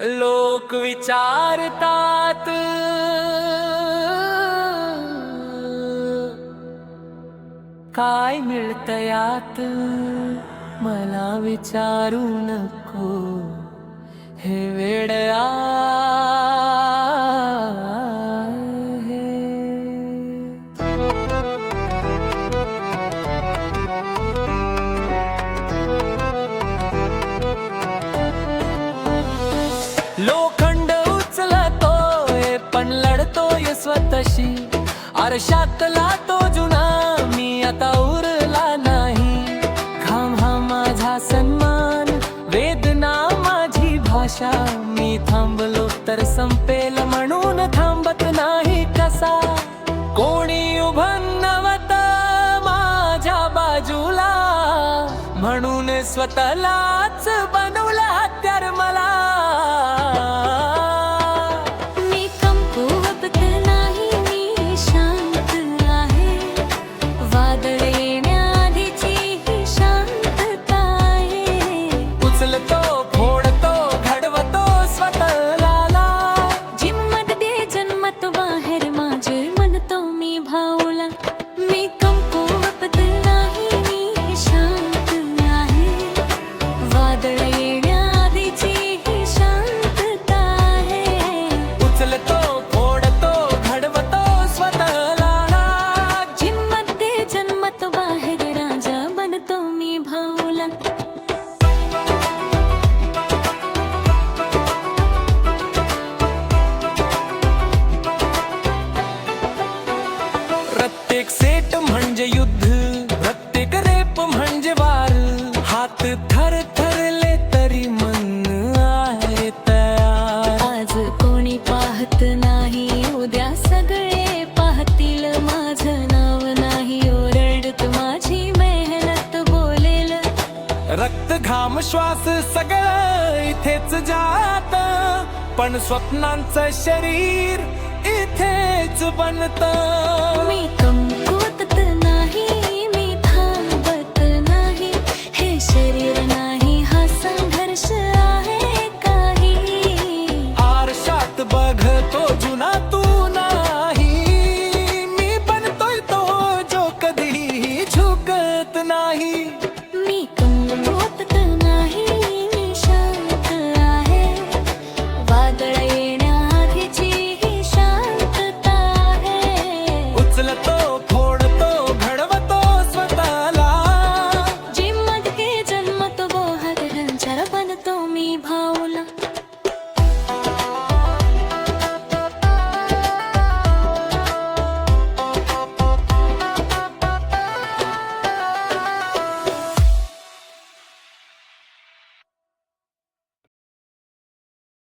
लोक विचारतात काय मिळत यात? मला विचारू नको हे वेडया लोखंड उचलतोय पण लढतोय स्वतशी. आरशातला तो जुना मी आता उरला नाही. घाम हा माझा सन्मान वेदना माझी भाषा. मी थांबलो तर संपेल म्हणून थांबत नाही कसा. कोणी उभं नवत माझ्या बाजूला म्हणून स्वतःलाच बनवला हत्यार मला. मी कमकुवत नाही मी शांत आहे. वादळ प्रत्येक सेट म्हणजे युद्ध प्रत्येक रेप म्हणजे वार. हात थर थरले तरी मन आहे तयार. आज कोणी पाहत नाही उद्या सगळे पाहतील. माझं नाव नाही ओरडत माझी मेहनत बोलेल. रक्त घाम श्वास सगळं इथेच जात. पण स्वप्नांचं शरीर इथेच बनत. नाही मी